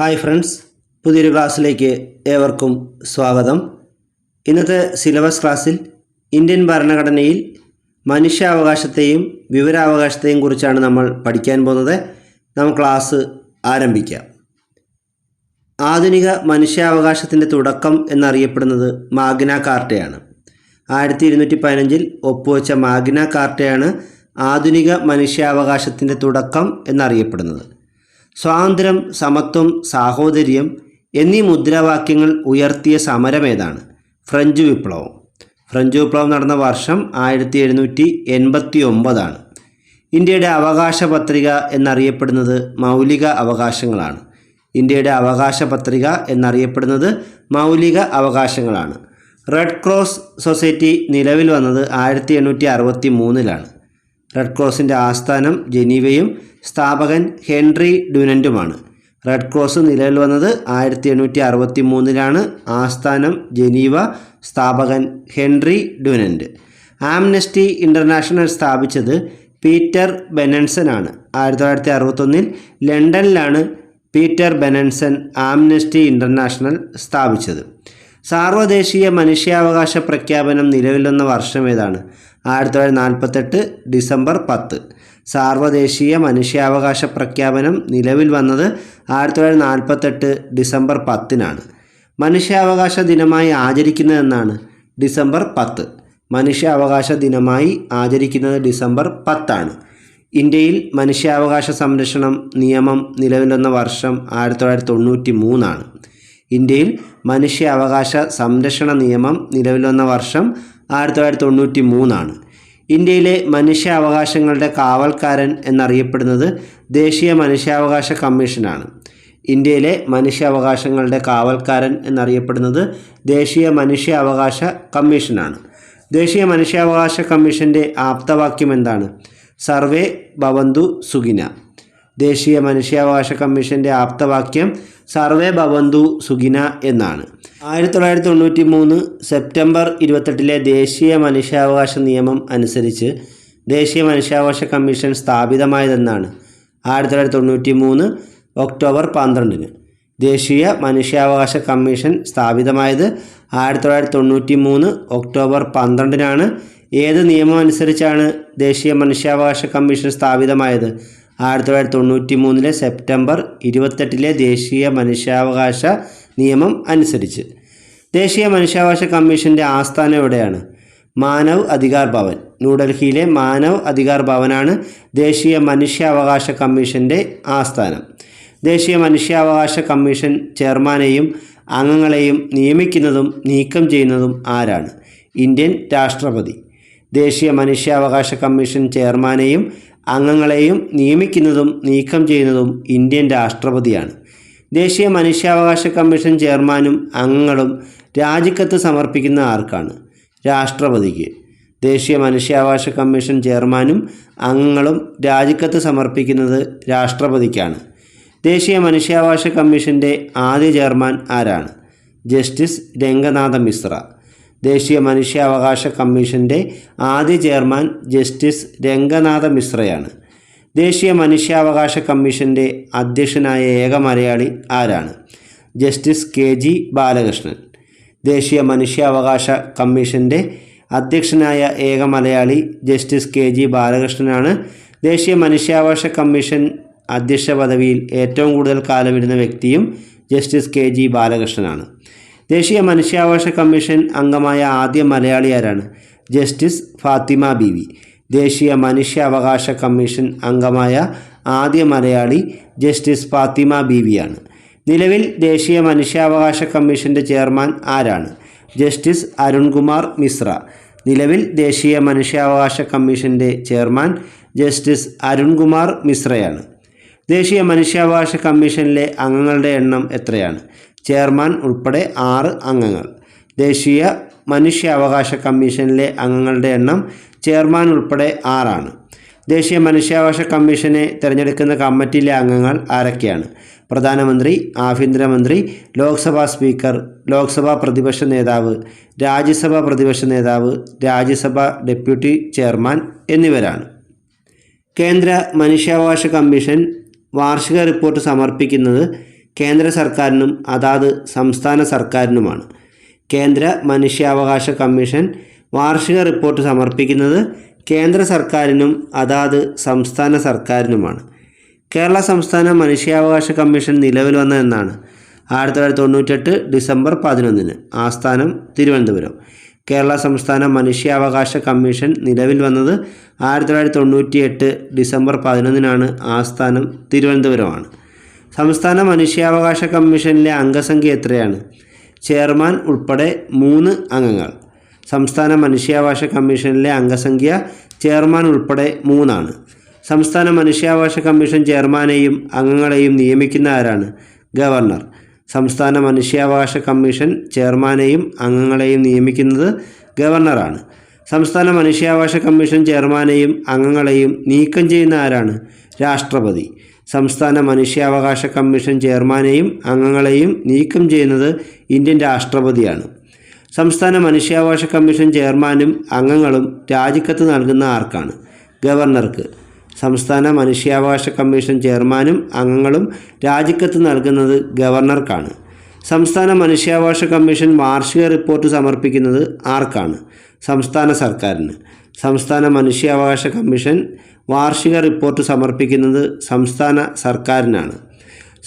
Hi friends പുതിയൊരു ക്ലാസ്സിലേക്ക് ഏവർക്കും സ്വാഗതം. ഇന്നത്തെ സിലബസ് ക്ലാസ്സിൽ ഇന്ത്യൻ ഭരണഘടനയിൽ മനുഷ്യാവകാശത്തെയും വിവരാവകാശത്തെയും കുറിച്ചാണ് നമ്മൾ പഠിക്കാൻ പോകുന്നത്. നമുക്ക് ക്ലാസ് ആരംഭിക്കാം. ആധുനിക മനുഷ്യാവകാശത്തിന്റെ തുടക്കം എന്നറിയപ്പെടുന്നത് മാഗ്ന കാർട്ടയാണ്. ആയിരത്തി ഇരുന്നൂറ്റി പതിനഞ്ചിൽ ഒപ്പുവെച്ച മാഗ്ന കാർട്ടയാണ് ആധുനിക മനുഷ്യാവകാശത്തിന്റെ തുടക്കം എന്നറിയപ്പെടുന്നത്. സ്വാതന്ത്ര്യം സമത്വം സാഹോദര്യം എന്നീ മുദ്രാവാക്യങ്ങൾ ഉയർത്തിയ സമരം ഏതാണ്? ഫ്രഞ്ച് വിപ്ലവം. ഫ്രഞ്ച് വിപ്ലവം നടന്ന വർഷം ആയിരത്തി എഴുന്നൂറ്റി എൺപത്തി ഒമ്പതാണ് ഇന്ത്യയുടെ അവകാശ പത്രിക എന്നറിയപ്പെടുന്നത് മൗലിക അവകാശങ്ങളാണ്. ഇന്ത്യയുടെ അവകാശ പത്രിക എന്നറിയപ്പെടുന്നത് മൗലിക അവകാശങ്ങളാണ്. റെഡ് ക്രോസ് സൊസൈറ്റി നിലവിൽ വന്നത് ആയിരത്തി എണ്ണൂറ്റി അറുപത്തി മൂന്നിലാണ് റെഡ് ക്രോസിന്റെ ആസ്ഥാനം ജനീവയും സ്ഥാപകൻ ഹെൻറി ഡുനന്റുമാണ് റെഡ് ക്രോസ് നിലവിൽ വന്നത് ആയിരത്തി എണ്ണൂറ്റി അറുപത്തി മൂന്നിലാണ് ആസ്ഥാനം ജനീവ സ്ഥാപകൻ ഹെൻറി ഡുനന്റ് ആംനസ്റ്റി ഇന്റർനാഷണൽ സ്ഥാപിച്ചത് പീറ്റർ ബെനൻസൺ ആണ് ആയിരത്തി തൊള്ളായിരത്തി അറുപത്തൊന്നിൽ ലണ്ടനിലാണ് പീറ്റർ ബെനൻസൺ ആംനസ്റ്റി ഇന്റർനാഷണൽ സ്ഥാപിച്ചത്. സാർവദേശീയ മനുഷ്യാവകാശ പ്രഖ്യാപനം നിലവിൽ വന്ന വർഷം ഏതാണ്? ആയിരത്തി തൊള്ളായിരത്തി നാൽപ്പത്തെട്ട് ഡിസംബർ പത്ത്. സാർവദേശീയ മനുഷ്യാവകാശ പ്രഖ്യാപനം നിലവിൽ വന്നത് ആയിരത്തി തൊള്ളായിരത്തി നാൽപ്പത്തെട്ട് ഡിസംബർ പത്തിനാണ്. മനുഷ്യാവകാശ ദിനമായി ആചരിക്കുന്നതെന്നാണ് ഡിസംബർ പത്ത്. മനുഷ്യാവകാശ ദിനമായി ആചരിക്കുന്നത് ഡിസംബർ പത്താണ്. ഇന്ത്യയിൽ മനുഷ്യാവകാശ സംരക്ഷണം നിയമം നിലവിൽ വന്ന വർഷം ആയിരത്തി തൊള്ളായിരത്തി തൊണ്ണൂറ്റി മൂന്നാണ് ഇന്ത്യയിൽ മനുഷ്യാവകാശ സംരക്ഷണ നിയമം നിലവിൽ വന്ന വർഷം ആയിരത്തി തൊള്ളായിരത്തി തൊണ്ണൂറ്റി മൂന്നാണ് ഇന്ത്യയിലെ മനുഷ്യാവകാശങ്ങളുടെ കാവൽക്കാരൻ എന്നറിയപ്പെടുന്നത് ദേശീയ മനുഷ്യാവകാശ കമ്മീഷനാണ്. ഇന്ത്യയിലെ മനുഷ്യാവകാശങ്ങളുടെ കാവൽക്കാരൻ എന്നറിയപ്പെടുന്നത് ദേശീയ മനുഷ്യാവകാശ കമ്മീഷനാണ്. ദേശീയ മനുഷ്യാവകാശ കമ്മീഷന്റെ ആപ്തവാക്യം എന്താണ്? സർവേ ഭവന്തു സുഖിന. ദേശീയ മനുഷ്യാവകാശ കമ്മീഷന്റെ ആപ്തവാക്യം സർവേ ഭവന്തു സുഖിന എന്നാണ്. ആയിരത്തി തൊള്ളായിരത്തി തൊണ്ണൂറ്റി മൂന്ന് സെപ്റ്റംബർ ഇരുപത്തെട്ടിലെ ദേശീയ മനുഷ്യാവകാശ നിയമം അനുസരിച്ച് ദേശീയ മനുഷ്യാവകാശ കമ്മീഷൻ സ്ഥാപിതമായതെന്നാണ് ആയിരത്തി തൊള്ളായിരത്തി തൊണ്ണൂറ്റി മൂന്ന് ഒക്ടോബർ പന്ത്രണ്ടിന്. ദേശീയ മനുഷ്യാവകാശ കമ്മീഷൻ സ്ഥാപിതമായത് ആയിരത്തി തൊള്ളായിരത്തി തൊണ്ണൂറ്റി മൂന്ന് ഒക്ടോബർ പന്ത്രണ്ടിനാണ്. ഏത് നിയമം അനുസരിച്ചാണ് ദേശീയ മനുഷ്യാവകാശ കമ്മീഷൻ സ്ഥാപിതമായത്? ആയിരത്തി തൊള്ളായിരത്തി തൊണ്ണൂറ്റി മൂന്നിലെ സെപ്റ്റംബർ ഇരുപത്തെട്ടിലെ ദേശീയ മനുഷ്യാവകാശ നിയമം അനുസരിച്ച്. ദേശീയ മനുഷ്യാവകാശ കമ്മീഷന്റെ ആസ്ഥാനം എവിടെയാണ്? മാനവ് അധികാർ ഭവൻ. ന്യൂഡൽഹിയിലെ മാനവ് അധികാർ ഭവനാണ് ദേശീയ മനുഷ്യാവകാശ കമ്മീഷന്റെ ആസ്ഥാനം. ദേശീയ മനുഷ്യാവകാശ കമ്മീഷൻ ചെയർമാനെയും അംഗങ്ങളെയും നിയമിക്കുന്നതും നീക്കം ചെയ്യുന്നതും ആരാണ്? ഇന്ത്യൻ രാഷ്ട്രപതി. ദേശീയ മനുഷ്യാവകാശ കമ്മീഷൻ ചെയർമാനെയും അംഗങ്ങളെയും നിയമിക്കുന്നതും നീക്കം ചെയ്യുന്നതും ഇന്ത്യൻ രാഷ്ട്രപതിയാണ്. ദേശീയ മനുഷ്യാവകാശ കമ്മീഷൻ ചെയർമാനും അംഗങ്ങളും രാജിക്കത്ത് സമർപ്പിക്കുന്ന ആർക്കാണ്? രാഷ്ട്രപതിക്ക്. ദേശീയ മനുഷ്യാവകാശ കമ്മീഷൻ ചെയർമാനും അംഗങ്ങളും രാജിക്കത്ത് സമർപ്പിക്കുന്നത് രാഷ്ട്രപതിക്കാണ്. ദേശീയ മനുഷ്യാവകാശ കമ്മീഷന്റെ ആദ്യ ചെയർമാൻ ആരാണ്? ജസ്റ്റിസ് രംഗനാഥ മിശ്ര. ദേശീയ മനുഷ്യാവകാശ കമ്മീഷന്റെ ആദ്യ ചെയർമാൻ ജസ്റ്റിസ് രംഗനാഥ മിശ്രയാണ്. ദേശീയ മനുഷ്യാവകാശ കമ്മീഷന്റെ അധ്യക്ഷനായ ഏക മലയാളി ആരാണ്? Justice K G Balakrishnan. ദേശീയ മനുഷ്യാവകാശ കമ്മീഷന്റെ അധ്യക്ഷനായ ഏക മലയാളി ജസ്റ്റിസ് കെ ജി ബാലകൃഷ്ണനാണ്. ദേശീയ മനുഷ്യാവകാശ കമ്മീഷൻ അധ്യക്ഷ പദവിയിൽ ഏറ്റവും കൂടുതൽ കാലം ഇരുന്ന വ്യക്തിയും ജസ്റ്റിസ് കെ ജി ബാലകൃഷ്ണനാണ്. ദേശീയ മനുഷ്യാവകാശ കമ്മീഷൻ അംഗമായ ആദ്യ മലയാളി ആരാണ്? ജസ്റ്റിസ് ഫാത്തിമ ബീവി. ദേശീയ മനുഷ്യാവകാശ കമ്മീഷൻ അംഗമായ ആദ്യ മലയാളി ജസ്റ്റിസ് ഫാത്തിമ ബീവിയാണ്. നിലവിൽ ദേശീയ മനുഷ്യാവകാശ കമ്മീഷന്റെ ചെയർമാൻ ആരാണ്? ജസ്റ്റിസ് അരുൺകുമാർ മിശ്ര. നിലവിൽ ദേശീയ മനുഷ്യാവകാശ കമ്മീഷന്റെ ചെയർമാൻ ജസ്റ്റിസ് അരുൺകുമാർ മിശ്രയാണ്. ദേശീയ മനുഷ്യാവകാശ കമ്മീഷനിലെ അംഗങ്ങളുടെ എണ്ണം എത്രയാണ്? ചെയർമാൻ ഉൾപ്പെടെ ആറ് അംഗങ്ങൾ. ദേശീയ മനുഷ്യാവകാശ കമ്മീഷനിലെ അംഗങ്ങളുടെ എണ്ണം ചെയർമാൻ ഉൾപ്പെടെ ആറാണ്. ദേശീയ മനുഷ്യാവകാശ കമ്മീഷനെ തിരഞ്ഞെടുക്കുന്ന കമ്മിറ്റിയിലെ അംഗങ്ങൾ ആരൊക്കെയാണ്? പ്രധാനമന്ത്രി ആഭ്യന്തരമന്ത്രി ലോക്സഭാ സ്പീക്കർ ലോക്സഭാ പ്രതിപക്ഷ നേതാവ് രാജ്യസഭാ പ്രതിപക്ഷ നേതാവ് രാജ്യസഭാ ഡെപ്യൂട്ടി ചെയർമാൻ എന്നിവരാണ്. കേന്ദ്ര മനുഷ്യാവകാശ കമ്മീഷൻ വാർഷിക റിപ്പോർട്ട് സമർപ്പിക്കുന്നത് കേന്ദ്ര സർക്കാരിനും അതാത് സംസ്ഥാന സർക്കാരിനുമാണ്. കേന്ദ്ര മനുഷ്യാവകാശ കമ്മീഷൻ വാർഷിക റിപ്പോർട്ട് സമർപ്പിക്കുന്നത് കേന്ദ്ര സർക്കാരിനും അതാത് സംസ്ഥാന സർക്കാരിനുമാണ്. കേരള സംസ്ഥാന മനുഷ്യാവകാശ കമ്മീഷൻ നിലവിൽ വന്ന എന്നാണ്. ആയിരത്തി തൊള്ളായിരത്തി തൊണ്ണൂറ്റെട്ട് ഡിസംബർ പതിനൊന്നിന് ആസ്ഥാനം തിരുവനന്തപുരം. കേരള സംസ്ഥാന മനുഷ്യാവകാശ കമ്മീഷൻ നിലവിൽ വന്നത് ആയിരത്തി തൊള്ളായിരത്തി തൊണ്ണൂറ്റിയെട്ട് ഡിസംബർ പതിനൊന്നിനാണ് ആസ്ഥാനം തിരുവനന്തപുരമാണ്. സംസ്ഥാന മനുഷ്യാവകാശ കമ്മീഷനിലെ അംഗസംഖ്യ എത്രയാണ്? ചെയർമാൻ ഉൾപ്പെടെ മൂന്ന് അംഗങ്ങൾ. സംസ്ഥാന മനുഷ്യാവകാശ കമ്മീഷനിലെ അംഗസംഖ്യ ചെയർമാൻ ഉൾപ്പെടെ മൂന്നാണ്. സംസ്ഥാന മനുഷ്യാവകാശ കമ്മീഷൻ ചെയർമാനെയും അംഗങ്ങളെയും നിയമിക്കുന്ന ആരാണ്? ഗവർണർ. സംസ്ഥാന മനുഷ്യാവകാശ കമ്മീഷൻ ചെയർമാനെയും അംഗങ്ങളെയും നിയമിക്കുന്നത് ഗവർണറാണ്. സംസ്ഥാന മനുഷ്യാവകാശ കമ്മീഷൻ ചെയർമാനെയും അംഗങ്ങളെയും നീക്കം ചെയ്യുന്ന ആരാണ്? രാഷ്ട്രപതി. സംസ്ഥാന മനുഷ്യാവകാശ കമ്മീഷൻ ചെയർമാനെയും അംഗങ്ങളെയും നീക്കം ചെയ്യുന്നത് ഇന്ത്യൻ രാഷ്ട്രപതിയാണ്. സംസ്ഥാന മനുഷ്യാവകാശ കമ്മീഷൻ ചെയർമാനും അംഗങ്ങളും രാജിക്കത്ത് നൽകുന്ന ആർക്കാണ്? ഗവർണർക്ക്. സംസ്ഥാന മനുഷ്യാവകാശ കമ്മീഷൻ ചെയർമാനും അംഗങ്ങളും രാജിക്കത്ത് നൽകുന്നത് ഗവർണർക്കാണ്. സംസ്ഥാന മനുഷ്യാവകാശ കമ്മീഷൻ വാർഷിക റിപ്പോർട്ട് സമർപ്പിക്കുന്നത് ആർക്കാണ്? സംസ്ഥാന സർക്കാരിന്. സംസ്ഥാന മനുഷ്യാവകാശ കമ്മീഷൻ വാർഷിക റിപ്പോർട്ട് സമർപ്പിക്കുന്നത് സംസ്ഥാന സർക്കാരിനാണ്.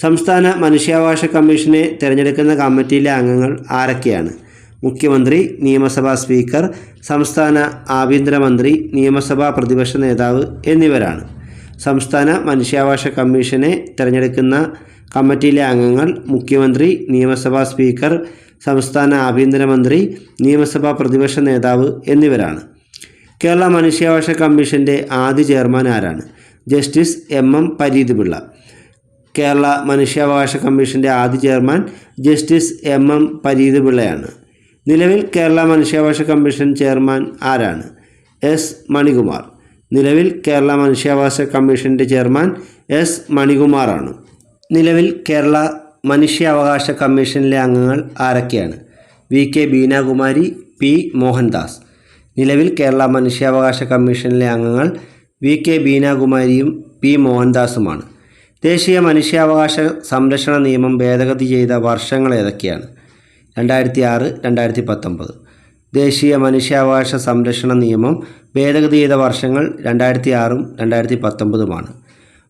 സംസ്ഥാന മനുഷ്യാവകാശ കമ്മീഷനെ തിരഞ്ഞെടുക്കുന്ന കമ്മിറ്റിയിലെ അംഗങ്ങൾ ആരൊക്കെയാണ്? മുഖ്യമന്ത്രി നിയമസഭാ സ്പീക്കർ സംസ്ഥാന ആഭ്യന്തരമന്ത്രി നിയമസഭാ പ്രതിപക്ഷ നേതാവ് എന്നിവരാണ്. സംസ്ഥാന മനുഷ്യാവകാശ കമ്മീഷനെ തിരഞ്ഞെടുക്കുന്ന കമ്മിറ്റിയിലെ അംഗങ്ങൾ മുഖ്യമന്ത്രി നിയമസഭാ സ്പീക്കർ സംസ്ഥാന ആഭ്യന്തരമന്ത്രി നിയമസഭാ പ്രതിപക്ഷ നേതാവ് എന്നിവരാണ്. കേരള മനുഷ്യാവകാശ കമ്മീഷന്റെ ആദ്യ ചെയർമാൻ ആരാണ്? Justice M M Pareeth Pillai Kerala മനുഷ്യാവകാശ കമ്മീഷന്റെ ആദ്യ chairman justice M M Pareeth പിള്ളയാണ് നിലവിൽ കേരള മനുഷ്യാവകാശ കമ്മീഷൻ ചെയർമാൻ ആരാണ്? എസ് മണികുമാർ. നിലവിൽ കേരള മനുഷ്യാവകാശ കമ്മീഷന്റെ ചെയർമാൻ എസ് മണികുമാറാണ്. നിലവിൽ കേരള മനുഷ്യാവകാശ കമ്മീഷനിലെ അംഗങ്ങൾ ആരൊക്കെയാണ്? V K Beenakumari P Mohandas. നിലവിൽ കേരള മനുഷ്യാവകാശ കമ്മീഷനിലെ അംഗങ്ങൾ വി കെ ബീനാകുമാരിയും പി മോഹൻദാസുമാണ്. ദേശീയ മനുഷ്യാവകാശ സംരക്ഷണ നിയമം ഭേദഗതി ചെയ്ത വർഷങ്ങൾ ഏതൊക്കെയാണ്? രണ്ടായിരത്തി ആറ് രണ്ടായിരത്തി പത്തൊമ്പത് ദേശീയ മനുഷ്യാവകാശ സംരക്ഷണ നിയമം ഭേദഗതി ചെയ്ത വർഷങ്ങൾ രണ്ടായിരത്തി ആറും രണ്ടായിരത്തി പത്തൊമ്പതുമാണ്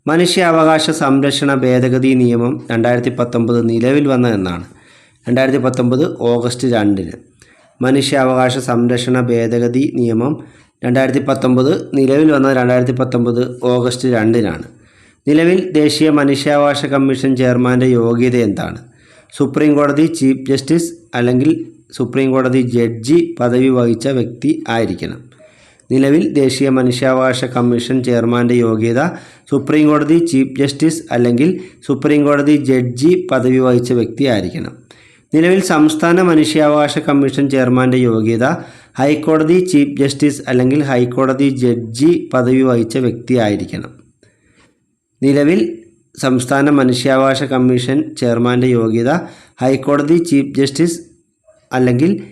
മനുഷ്യാവകാശ സംരക്ഷണ ഭേദഗതി നിയമം രണ്ടായിരത്തി പത്തൊമ്പത് നിലവിൽ വന്ന എന്നാണ്. രണ്ടായിരത്തി പത്തൊമ്പത് ഓഗസ്റ്റ് രണ്ടിന്. മനുഷ്യാവകാശ സംരക്ഷണ ഭേദഗതി നിയമം രണ്ടായിരത്തി പത്തൊമ്പത് നിലവിൽ വന്ന രണ്ടായിരത്തി പത്തൊമ്പത് ഓഗസ്റ്റ് രണ്ടിനാണ്. നിലവിൽ ദേശീയ മനുഷ്യാവകാശ കമ്മീഷൻ ചെയർമാന്റെ യോഗ്യത എന്താണ്? സുപ്രീം കോടതി ചീഫ് ജസ്റ്റിസ് അല്ലെങ്കിൽ സുപ്രീം കോടതി ജഡ്ജി പദവി വഹിച്ച വ്യക്തി ആയിരിക്കണം. നിലവിൽ ദേശീയ മനുഷ്യാവകാശ കമ്മീഷൻ ചെയർമാന്റെ യോഗ്യത സുപ്രീം കോടതി ചീഫ് ജസ്റ്റിസ് അല്ലെങ്കിൽ സുപ്രീം കോടതി ജഡ്ജി പദവി വഹിച്ച വ്യക്തി ആയിരിക്കണം. നിലവിൽ സംസ്ഥാന മനുഷ്യാവകാശ കമ്മീഷൻ ചെയർമാന്റെ യോഗ്യത ഹൈക്കോടതി ചീഫ് ജസ്റ്റിസ് അല്ലെങ്കിൽ ഹൈക്കോടതി ജഡ്ജി പദവി വഹിച്ച വ്യക്തി ആയിരിക്കണം. നിലവിൽ സംസ്ഥാന മനുഷ്യാവകാശ കമ്മീഷൻ ചെയർമാന്റെ യോഗ്യത ഹൈക്കോടതി ചീഫ് ജസ്റ്റിസ് അല്ലെങ്കിൽ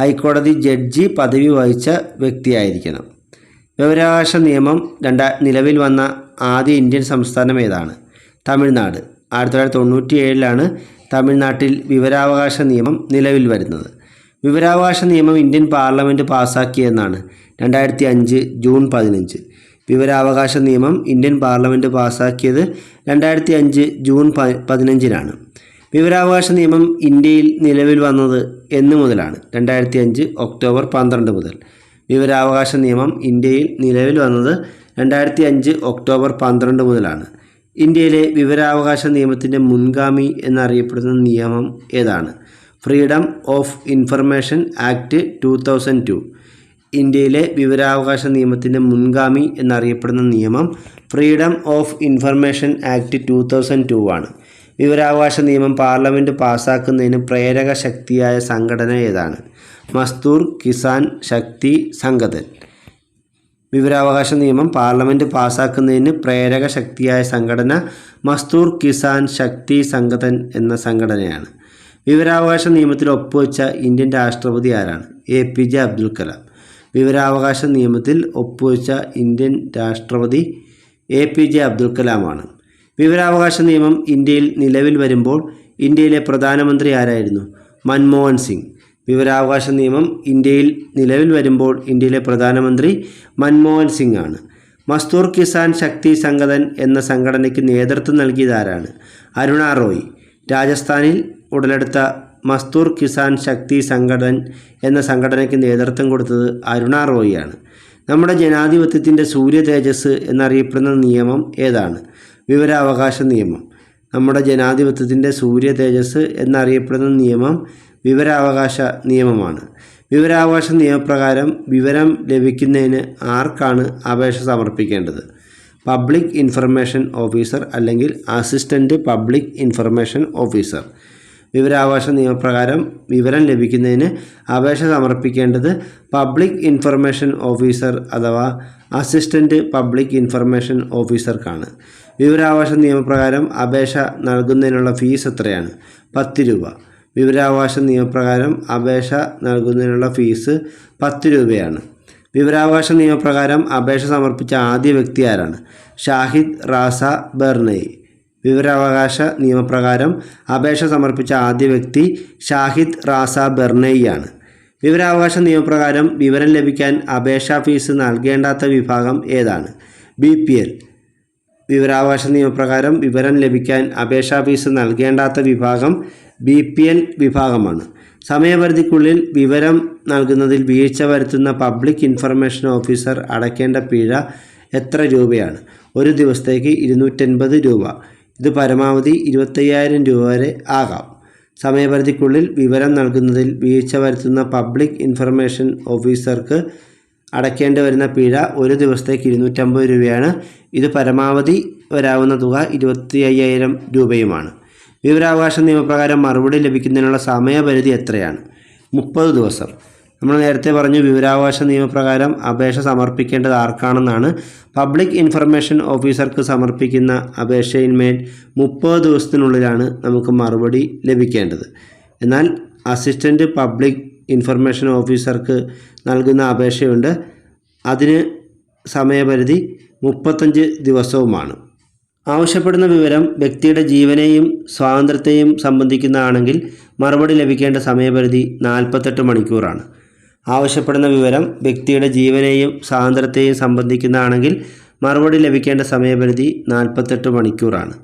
ഹൈക്കോടതി ജഡ്ജി പദവി വഹിച്ച വ്യക്തിയായിരിക്കണം വിവരാവകാശ നിയമം രണ്ടാ നിലവിൽ വന്ന ആദ്യ ഇന്ത്യൻ സംസ്ഥാനം ഏതാണ്? തമിഴ്നാട്. ആയിരത്തി തൊള്ളായിരത്തി തൊണ്ണൂറ്റി ഏഴിലാണ് തമിഴ്നാട്ടിൽ വിവരാവകാശ നിയമം നിലവിൽ വരുന്നത്. വിവരാവകാശ നിയമം ഇന്ത്യൻ പാർലമെന്റ് പാസ്സാക്കിയെന്നാണ് രണ്ടായിരത്തി അഞ്ച് ജൂൺ പതിനഞ്ച്. വിവരാവകാശ നിയമം ഇന്ത്യൻ പാർലമെന്റ് പാസ്സാക്കിയത് രണ്ടായിരത്തി അഞ്ച് ജൂൺ പ പതിനഞ്ചിനാണ്. വിവരാവകാശ നിയമം ഇന്ത്യയിൽ നിലവിൽ വന്നത് എന്ന് മുതലാണ് രണ്ടായിരത്തി അഞ്ച് ഒക്ടോബർ പന്ത്രണ്ട് മുതൽ. വിവരാവകാശ നിയമം ഇന്ത്യയിൽ നിലവിൽ വന്നത് രണ്ടായിരത്തി അഞ്ച് ഒക്ടോബർ പന്ത്രണ്ട് മുതലാണ്. ഇന്ത്യയിലെ വിവരാവകാശ നിയമത്തിന്റെ മുൻഗാമി എന്നറിയപ്പെടുന്ന നിയമം ഏതാണ്? Freedom of information act two thousand two ഇന്ത്യയിലെ വിവരാവകാശ നിയമത്തിന്റെ മുൻഗാമി എന്നറിയപ്പെടുന്ന നിയമം freedom of information act two thousand two ആണ്. വിവരാവകാശ നിയമം പാർലമെന്റ് പാസ്സാക്കുന്നതിന് പ്രേരക ശക്തിയായ സംഘടന ഏതാണ്? മസ്തൂർ കിസാൻ ശക്തി സംഘതൻ വിവരാവകാശ നിയമം പാർലമെന്റ് പാസാക്കുന്നതിന് പ്രേരക ശക്തിയായ സംഘടന മസ്തൂർ കിസാൻ ശക്തി സംഘതൻ എന്ന സംഘടനയാണ്. വിവരാവകാശ നിയമത്തിൽ ഒപ്പുവെച്ച ഇന്ത്യൻ രാഷ്ട്രപതി ആരാണ്? A P J Abdul Kalam. വിവരാവകാശ നിയമത്തിൽ ഒപ്പുവെച്ച ഇന്ത്യൻ രാഷ്ട്രപതി എ പി ജെ അബ്ദുൽ കലാമാണ്. വിവരാവകാശ നിയമം ഇന്ത്യയിൽ നിലവിൽ വരുമ്പോൾ ഇന്ത്യയിലെ പ്രധാനമന്ത്രി ആരായിരുന്നു? മൻമോഹൻ സിംഗ്. വിവരാവകാശ നിയമം ഇന്ത്യയിൽ നിലവിൽ വരുമ്പോൾ ഇന്ത്യയിലെ പ്രധാനമന്ത്രി മൻമോഹൻ സിംഗ് ആണ് മസ്തൂർ കിസാൻ ശക്തി സംഘതൻ എന്ന സംഘടനയ്ക്ക് നേതൃത്വം നൽകിയതാരാണ്? അരുണ റോയ്. രാജസ്ഥാനിൽ ഉടലെടുത്ത മസ്തൂർ കിസാൻ ശക്തി സംഘടൻ എന്ന സംഘടനയ്ക്ക് നേതൃത്വം കൊടുത്തത് അരുണ റോയിയാണ്. നമ്മുടെ ജനാധിപത്യത്തിന്റെ സൂര്യ തേജസ് എന്നറിയപ്പെടുന്ന നിയമം ഏതാണ്? വിവരാവകാശ നിയമം. നമ്മുടെ ജനാധിപത്യത്തിന്റെ സൂര്യ തേജസ് എന്നറിയപ്പെടുന്ന നിയമം വിവരാവകാശ നിയമമാണ്. വിവരാവകാശ നിയമപ്രകാരം വിവരം ലഭിക്കുന്നതിന് ആർക്കാണ് അപേക്ഷ സമർപ്പിക്കേണ്ടത്? പബ്ലിക് ഇൻഫർമേഷൻ ഓഫീസർ അല്ലെങ്കിൽ അസിസ്റ്റന്റ് പബ്ലിക് ഇൻഫർമേഷൻ ഓഫീസർ. വിവരാവകാശ നിയമപ്രകാരം വിവരം ലഭിക്കുന്നതിന് അപേക്ഷ സമർപ്പിക്കേണ്ടത് പബ്ലിക് ഇൻഫർമേഷൻ ഓഫീസർ അഥവാ അസിസ്റ്റന്റ് പബ്ലിക് ഇൻഫർമേഷൻ ഓഫീസർക്കാണ്. വിവരാവകാശ നിയമപ്രകാരം അപേക്ഷ നൽകുന്നതിനുള്ള ഫീസ് എത്രയാണ്? പത്ത് രൂപ. വിവരാവകാശ നിയമപ്രകാരം അപേക്ഷ നൽകുന്നതിനുള്ള ഫീസ് പത്ത് രൂപയാണ്. വിവരാവകാശ നിയമപ്രകാരം അപേക്ഷ സമർപ്പിച്ച ആദ്യ വ്യക്തി ആരാണ്? ഷാഹിദ് റാസ ബെർണയി വിവരാവകാശ നിയമപ്രകാരം അപേക്ഷ സമർപ്പിച്ച ആദ്യ വ്യക്തി ഷാഹിദ് റാസ ബെർണയിയാണ് വിവരാവകാശ നിയമപ്രകാരം വിവരം ലഭിക്കാൻ അപേക്ഷാ ഫീസ് നൽകേണ്ടാത്ത വിഭാഗം ഏതാണ്? B P L. വിവരാവകാശ നിയമപ്രകാരം വിവരം ലഭിക്കാൻ അപേക്ഷാ ഫീസ് നൽകേണ്ടാത്ത വിഭാഗം ബി പി എൽ വിഭാഗമാണ്. സമയപരിധിക്കുള്ളിൽ വിവരം നൽകുന്നതിൽ വീഴ്ച വരുത്തുന്ന പബ്ലിക് ഇൻഫർമേഷൻ ഓഫീസർ അടയ്ക്കേണ്ട പിഴ എത്ര രൂപയാണ്? ഒരു ദിവസത്തേക്ക് ഇരുന്നൂറ്റൻപത് രൂപ. ഇത് പരമാവധി ഇരുപത്തയ്യായിരം രൂപ വരെ ആകാം. സമയപരിധിക്കുള്ളിൽ വിവരം നൽകുന്നതിൽ വീഴ്ച വരുത്തുന്ന പബ്ലിക് ഇൻഫർമേഷൻ ഓഫീസർക്ക് അടയ്ക്കേണ്ടി വരുന്ന പിഴ ഒരു ദിവസത്തേക്ക് ഇരുന്നൂറ്റമ്പത് രൂപയാണ്. ഇത് പരമാവധി വരാവുന്ന തുക ഇരുപത്തി അയ്യായിരം രൂപയുമാണ്. വിവരാവകാശ നിയമപ്രകാരം മറുപടി ലഭിക്കുന്നതിനുള്ള സമയപരിധി എത്രയാണ്? മുപ്പത് ദിവസം. നമ്മൾ നേരത്തെ പറഞ്ഞു വിവരാവകാശ നിയമപ്രകാരം അപേക്ഷ സമർപ്പിക്കേണ്ടത് ആർക്കാണെന്നാണ്. പബ്ലിക് ഇൻഫർമേഷൻ ഓഫീസർക്ക് സമർപ്പിക്കുന്ന അപേക്ഷയിന്മേൽ മുപ്പത് ദിവസത്തിനുള്ളിലാണ് നമുക്ക് മറുപടി ലഭിക്കേണ്ടത്. എന്നാൽ അസിസ്റ്റന്റ് പബ്ലിക് ഇൻഫർമേഷൻ ഓഫീസർക്ക് നൽകുന്ന അപേക്ഷയുണ്ട്. അതിന് സമയപരിധി മുപ്പത്തഞ്ച് ദിവസവുമാണ്. ആവശ്യപ്പെടുന്ന വിവരം വ്യക്തിയുടെ ജീവനെയും സ്വാതന്ത്ര്യത്തെയും സംബന്ധിക്കുന്നതാണെങ്കിൽ മറുപടി ലഭിക്കേണ്ട സമയപരിധി നാൽപ്പത്തെട്ട് മണിക്കൂറാണ്. ആവശ്യപ്പെടുന്ന വിവരം വ്യക്തിയുടെ ജീവനെയും സ്വാതന്ത്ര്യത്തെയും സംബന്ധിക്കുന്നതാണെങ്കിൽ മറുപടി ലഭിക്കേണ്ട സമയപരിധി നാൽപ്പത്തെട്ട് മണിക്കൂറാണ്.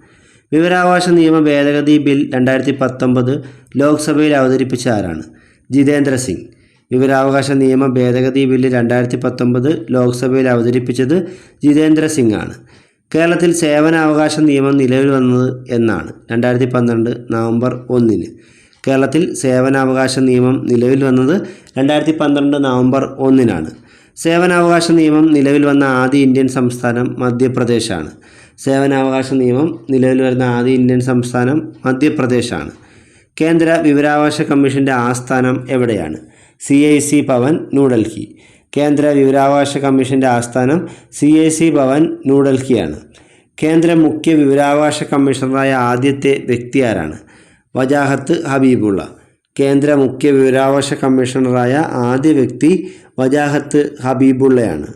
വിവരാവകാശ നിയമ ഭേദഗതി ബിൽ രണ്ടായിരത്തി പത്തൊമ്പത് ലോക്സഭയിൽ അവതരിപ്പിച്ച ആരാണ്? ജിതേന്ദ്ര സിംഗ്. വിവരാവകാശ നിയമ ഭേദഗതി ബില്ല് രണ്ടായിരത്തി പത്തൊമ്പത് ലോക്സഭയിൽ അവതരിപ്പിച്ചത് ജിതേന്ദ്ര സിംഗ് ആണ്. കേരളത്തിൽ സേവനാവകാശ നിയമം നിലവിൽ വന്നത് എന്നാണ് രണ്ടായിരത്തി പന്ത്രണ്ട് നവംബർ ഒന്നിന്. കേരളത്തിൽ സേവനാവകാശ നിയമം നിലവിൽ വന്നത് രണ്ടായിരത്തി പന്ത്രണ്ട് നവംബർ ഒന്നിനാണ്. സേവനാവകാശ നിയമം നിലവിൽ വന്ന ആദ്യ ഇന്ത്യൻ സംസ്ഥാനം മധ്യപ്രദേശാണ്. സേവനാവകാശ നിയമം നിലവിൽ വരുന്ന ആദ്യ ഇന്ത്യൻ സംസ്ഥാനം മധ്യപ്രദേശാണ്. കേന്ദ്ര വിവരാവകാശ കമ്മീഷന്റെ ആസ്ഥാനം എവിടെയാണ്? C I C Bhavan New Delhi. കേന്ദ്ര വിവരാവകാശ കമ്മീഷന്റെ ആസ്ഥാനം സി ഐ സി ഭവൻ ന്യൂഡൽഹിയാണ്. കേന്ദ്ര മുഖ്യ വിവരാവകാശ കമ്മീഷണറായ ആദ്യത്തെ വ്യക്തി ആരാണ്? വജാഹത്ത് ഹബീബുള്ള. കേന്ദ്ര മുഖ്യ വിവരാവകാശ കമ്മീഷണറായ ആദ്യ വ്യക്തി വജാഹത്ത് ഹബീബുള്ളയാണ്.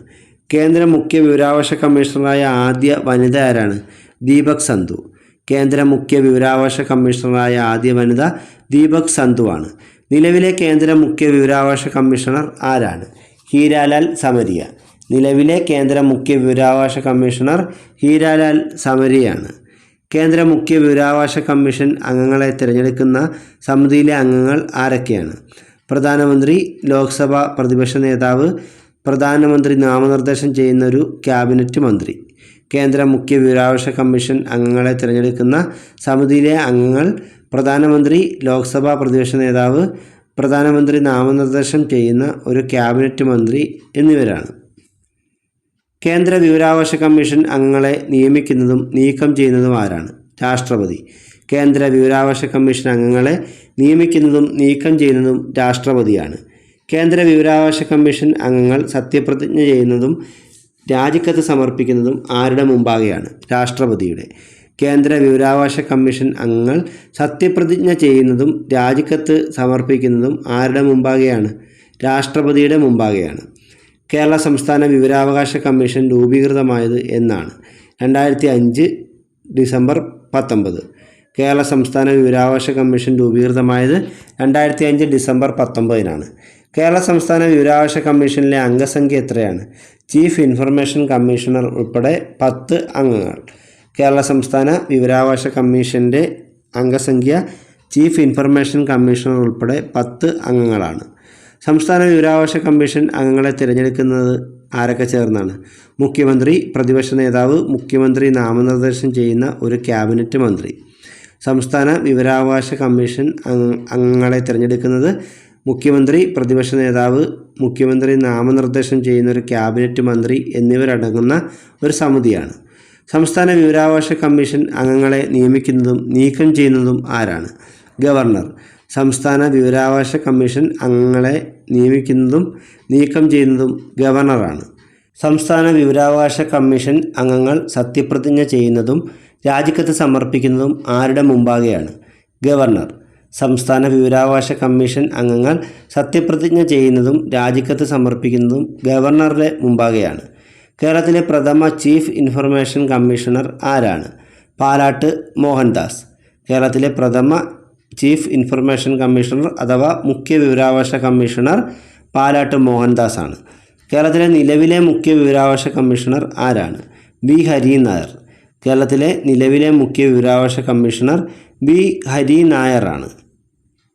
കേന്ദ്ര മുഖ്യ വിവരാവകാശ കമ്മീഷണറായ ആദ്യ വനിത ആരാണ്? ദീപക് സന്ധു. കേന്ദ്ര മുഖ്യ വിവരാവകാശ കമ്മീഷണറായ ആദ്യ വനിത ദീപക് സന്ധുവാണ്. നിലവിലെ കേന്ദ്ര മുഖ്യ വിവരാവകാശ കമ്മീഷണർ ആരാണ്? ഹീരാലാൽ സമരിയ. നിലവിലെ കേന്ദ്ര മുഖ്യ വിവരാവകാശ കമ്മീഷണർ ഹീരാലാൽ സമരിയാണ്. കേന്ദ്ര മുഖ്യ വിവരാവകാശ കമ്മീഷൻ അംഗങ്ങളെ തിരഞ്ഞെടുക്കുന്ന സമിതിയിലെ അംഗങ്ങൾ ആരൊക്കെയാണ്? പ്രധാനമന്ത്രി ലോക്സഭാ പ്രതിപക്ഷ നേതാവ് പ്രധാനമന്ത്രി നാമനിർദ്ദേശം ചെയ്യുന്ന ഒരു ക്യാബിനറ്റ് മന്ത്രി. കേന്ദ്ര മുഖ്യ വിവരാവകാശ കമ്മീഷൻ അംഗങ്ങളെ തിരഞ്ഞെടുക്കുന്ന സമിതിയിലെ അംഗങ്ങൾ പ്രധാനമന്ത്രി ലോക്സഭാ പ്രതിപക്ഷ നേതാവ് പ്രധാനമന്ത്രി നാമനിർദ്ദേശം ചെയ്യുന്ന ഒരു ക്യാബിനറ്റ് മന്ത്രി എന്നിവരാണ്. കേന്ദ്ര വിവരാവകാശ കമ്മീഷൻ അംഗങ്ങളെ നിയമിക്കുന്നതും നീക്കം ചെയ്യുന്നതും ആരാണ്? രാഷ്ട്രപതി. കേന്ദ്ര വിവരാവകാശ കമ്മീഷൻ അംഗങ്ങളെ നിയമിക്കുന്നതും നീക്കം ചെയ്യുന്നതും രാഷ്ട്രപതിയാണ്. കേന്ദ്ര വിവരാവകാശ കമ്മീഷൻ അംഗങ്ങൾ സത്യപ്രതിജ്ഞ ചെയ്യുന്നതും രാജിക്കത്ത് സമർപ്പിക്കുന്നതും ആരുടെ മുമ്പാകെയാണ്? രാഷ്ട്രപതിയുടെ. കേന്ദ്ര വിവരാവകാശ കമ്മീഷൻ അംഗങ്ങൾ സത്യപ്രതിജ്ഞ ചെയ്യുന്നതും രാജിക്കത്ത് സമർപ്പിക്കുന്നതും ആരുടെ മുമ്പാകെയാണ്? രാഷ്ട്രപതിയുടെ മുമ്പാകെയാണ്. കേരള സംസ്ഥാന വിവരാവകാശ കമ്മീഷൻ രൂപീകൃതമായത് എന്നാണ്. രണ്ടായിരത്തി അഞ്ച് ഡിസംബർ പത്തൊമ്പത്. കേരള സംസ്ഥാന വിവരാവകാശ കമ്മീഷൻ രൂപീകൃതമായത് രണ്ടായിരത്തി അഞ്ച് ഡിസംബർ പത്തൊമ്പതിനാണ്. കേരള സംസ്ഥാന വിവരാവകാശ കമ്മീഷനിലെ അംഗസംഖ്യ എത്രയാണ്? ചീഫ് ഇൻഫർമേഷൻ കമ്മീഷണർ ഉൾപ്പെടെ പത്ത് അംഗങ്ങൾ. കേരള സംസ്ഥാന വിവരാവകാശ കമ്മീഷന്റെ അംഗസംഖ്യ ചീഫ് ഇൻഫർമേഷൻ കമ്മീഷണർ ഉൾപ്പെടെ പത്ത് അംഗങ്ങളാണ്. സംസ്ഥാന വിവരാവകാശ കമ്മീഷൻ അംഗങ്ങളെ തിരഞ്ഞെടുക്കുന്നത് ആരൊക്കെ ചേർന്നാണ്? മുഖ്യമന്ത്രി പ്രതിപക്ഷ നേതാവ് മുഖ്യമന്ത്രി നാമനിർദ്ദേശം ചെയ്യുന്ന ഒരു ക്യാബിനറ്റ് മന്ത്രി. സംസ്ഥാന വിവരാവകാശ കമ്മീഷൻ അംഗങ്ങളെ തിരഞ്ഞെടുക്കുന്നത് മുഖ്യമന്ത്രി പ്രതിപക്ഷ നേതാവ് മുഖ്യമന്ത്രി നാമനിർദ്ദേശം ചെയ്യുന്ന ഒരു ക്യാബിനറ്റ് മന്ത്രി എന്നിവരടങ്ങുന്ന ഒരു സമിതിയാണ്. സംസ്ഥാന വിവരാവകാശ കമ്മീഷൻ അംഗങ്ങളെ നിയമിക്കുന്നതും നീക്കം ചെയ്യുന്നതും ആരാണ്? ഗവർണർ. സംസ്ഥാന വിവരാവകാശ കമ്മീഷൻ അംഗങ്ങളെ നിയമിക്കുന്നതും നീക്കം ചെയ്യുന്നതും ഗവർണറാണ്. സംസ്ഥാന വിവരാവകാശ കമ്മീഷൻ അംഗങ്ങൾ സത്യപ്രതിജ്ഞ ചെയ്യുന്നതും രാജിക്കത്ത് സമർപ്പിക്കുന്നതും ആരുടെ മുമ്പാകെയാണ്? ഗവർണർ. സംസ്ഥാന വിവരാവകാശ കമ്മീഷൻ അംഗങ്ങൾ സത്യപ്രതിജ്ഞ ചെയ്യുന്നതും രാജിക്കത്ത് സമർപ്പിക്കുന്നതും ഗവർണറുടെ മുമ്പാകെയാണ്. കേരളത്തിലെ പ്രഥമ ചീഫ് ഇൻഫർമേഷൻ കമ്മീഷണർ ആരാണ്? പാലാട്ട് മോഹൻദാസ്. കേരളത്തിലെ പ്രഥമ ചീഫ് ഇൻഫർമേഷൻ കമ്മീഷണർ അഥവാ മുഖ്യ വിവരാവകാശ കമ്മീഷണർ പാലാട്ട് മോഹൻദാസ് ആണ് കേരളത്തിലെ നിലവിലെ മുഖ്യ വിവരാവകാശ കമ്മീഷണർ ആരാണ്? ബി. ഹരി നായർ കേരളത്തിലെ നിലവിലെ മുഖ്യ വിവരാവകാശ കമ്മീഷണർ ബി. ഹരി നായറാണ്